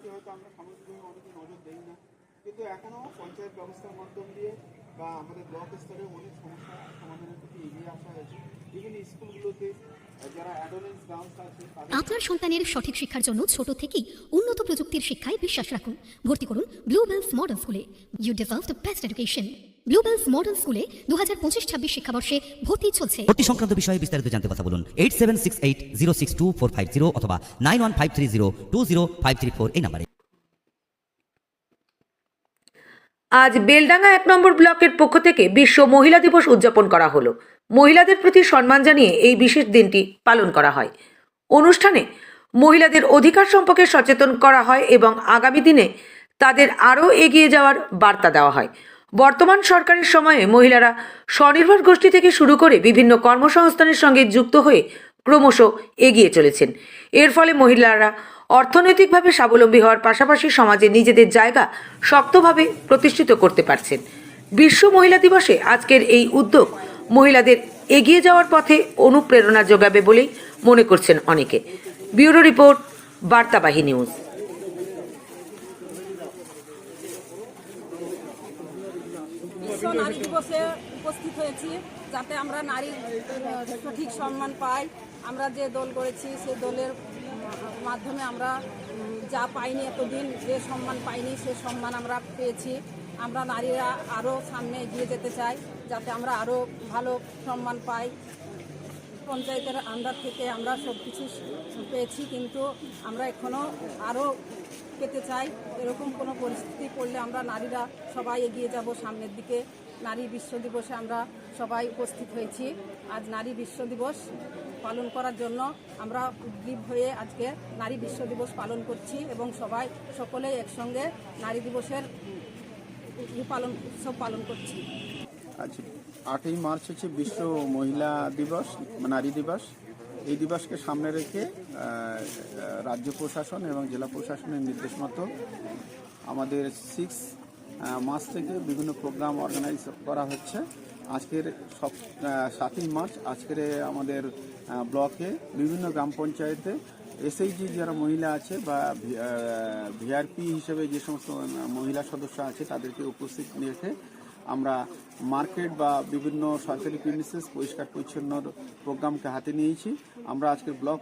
প্রতি হয়তো আমরা সামাজিকভাবে অনেকে নজর দেই না। কিন্তু এখনও পঞ্চায়েত ব্যবস্থার মাধ্যম দিয়ে বা আমাদের ব্লক স্তরে অনেক সমস্যা সমাধানের প্রতি এগিয়ে আসা হয়েছে। ইভেন স্কুলগুলোতে আপনার সন্তানের সঠিক শিক্ষার জন্য ছোট থেকেই উন্নত প্রযুক্তির শিক্ষায় বিশ্বাস রাখুন। ভর্তি করুন ব্লুবেলস মডার্ন স্কুলে you deserve the best education Bluebells modern স্কুলে দু হাজার পঁচিশ ছাব্বিশ শিক্ষাবর্ষে ভর্তি চলছে। ভর্তি সংক্রান্ত বিষয়ে বিস্তারিত জানতে কথা বলুন eight seven six eight zero six two four five zero অথবা nine one five three zero two zero five three four এই নাম্বারে। আজ বেলডাঙ্গা এক নম্বর ব্লকের পক্ষ থেকে বিশ্ব মহিলা দিবস উদযাপন করা হলো। মহিলাদের প্রতি সম্মান জানিয়ে এই বিশেষ দিনটি পালন করা হয়। অনুষ্ঠানে মহিলাদের অধিকার সম্পর্কে সচেতন করা হয় এবং আগামী দিনে তাদের আরও এগিয়ে যাওয়ার বার্তা দেওয়া হয়। বর্তমান সরকারের সময়ে মহিলারা স্বনির্ভর গোষ্ঠী থেকে শুরু করে বিভিন্ন কর্মসংস্থানের সঙ্গে যুক্ত হয়ে ক্রমশ এগিয়ে চলেছেন। এর ফলে মহিলারা অর্থনৈতিকভাবে স্বাবলম্বী হওয়ার পাশাপাশি সমাজে নিজেদের জায়গা শক্তভাবে প্রতিষ্ঠিত করতে পারছেন। বিশ্ব মহিলা দিবসে আজকের এই উদ্যোগ মহিলাদের এগিয়ে যাওয়ার পথে অনুপ্রেরণা যোগাবে বলেই মনে করছেন অনেকে। Bureau report Bartabahi news. নারী দিবসে উপস্থিত হয়েছি যাতে আমরা নারীর সঠিক সম্মান পাই। আমরা যে দল করেছি সেই দলের মাধ্যমে আমরা যা পাইনি এতদিন, যে সম্মান পাইনি, সে সম্মান আমরা পেয়েছি। আমরা নারীরা আরও সামনে এগিয়ে যেতে চাই, যাতে আমরা আরও ভালো সম্মান পাই। পঞ্চায়েতের আন্ডার থেকে আমরা সব কিছু পেয়েছি, কিন্তু আমরা এখনও আরও পেতে চাই। এরকম কোনো পরিস্থিতি পড়লে আমরা নারীরা সবাই এগিয়ে যাব সামনের দিকে। নারী বিশ্ব দিবসে আমরা সবাই উপস্থিত হয়েছি। আজ নারী বিশ্ব দিবস পালন করার জন্য আমরা উদ্গ্রীব হয়ে আজকে নারী বিশ্ব দিবস পালন করছি এবং সবাই সকলেই একসঙ্গে নারী দিবসের পালন উৎসব পালন করছি। আচ্ছা আটই মার্চ হচ্ছে বিশ্ব মহিলা দিবস নারী দিবস। এই দিবসকে সামনে রেখে রাজ্য প্রশাসন এবং জেলা প্রশাসনের নির্দেশ মতো আমাদের সিক্স মাস থেকে বিভিন্ন প্রোগ্রাম অর্গানাইজ করা হচ্ছে। আজকের সব সাতই মার্চ, আজকের আমাদের ব্লকে বিভিন্ন গ্রাম পঞ্চায়েতে এসএইচজি যারা মহিলা আছে বা ভিআরপি হিসেবে যে সমস্ত মহিলা সদস্য আছে, তাদেরকে উপস্থিত রেখে আমরা মার্কেট বা বিভিন্ন সরকারি প্রিমিসেস পরিষ্কার পরিচ্ছন্নর প্রোগ্রামকে হাতে নিয়েছি। আমরা আজকে ব্লক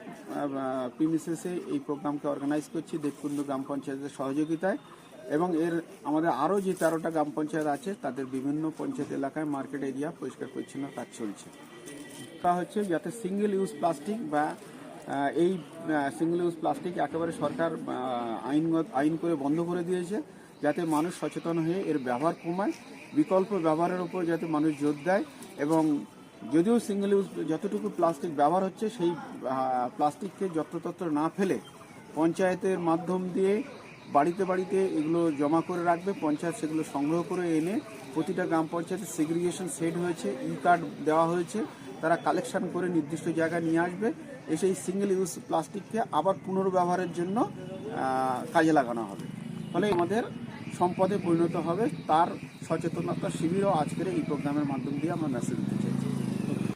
প্রিমিসেসে এই প্রোগ্রামকে অর্গানাইজ করছি দেবকুন্দ গ্রাম পঞ্চায়েতের সহযোগিতায় এবং এর আমাদের আরও যে তেরোটা গ্রাম পঞ্চায়েত আছে তাদের বিভিন্ন পঞ্চায়েত এলাকায় মার্কেট এরিয়া পরিষ্কার পরিচ্ছন্ন কাজ চলছে। তা হচ্ছে যাতে সিঙ্গেল ইউজ প্লাস্টিক বা এই সিঙ্গেল ইউজ প্লাস্টিক একেবারে সরকার আহ, আইন আইন করে বন্ধ করে দিয়েছে যাতে মানুষ সচেতন হয়ে এর ব্যবহার কমায়। বিকল্প ব্যবহারের উপর যাতে মানুষ জোর দেয় এবং যদিও সিঙ্গেল ইউজ যতটুকু প্লাস্টিক ব্যবহার হচ্ছে, সেই প্লাস্টিককে যত্রতত্র না ফেলে পঞ্চায়েতের মাধ্যম দিয়ে বাড়িতে বাড়িতে এগুলো জমা করে রাখবে। পঞ্চায়েত সেগুলো সংগ্রহ করে এনে প্রতিটা গ্রাম পঞ্চায়েতে সেগ্রিগেশন সেট হয়েছে ই কার্ড দেওয়া হয়েছে। তারা কালেকশন করে নির্দিষ্ট জায়গায় নিয়ে আসবে। এসে এই সিঙ্গেল ইউজ প্লাস্টিককে আবার পুনর্ব্যবহারের জন্য কাজে লাগানো হবে। ফলে আমাদের সম্পদে পরিণত হবে, তার সচেতনতা শিবিরও আজকের এই প্রোগ্রামের মাধ্যম দিয়ে আমরা মেসেজ দিতে চাই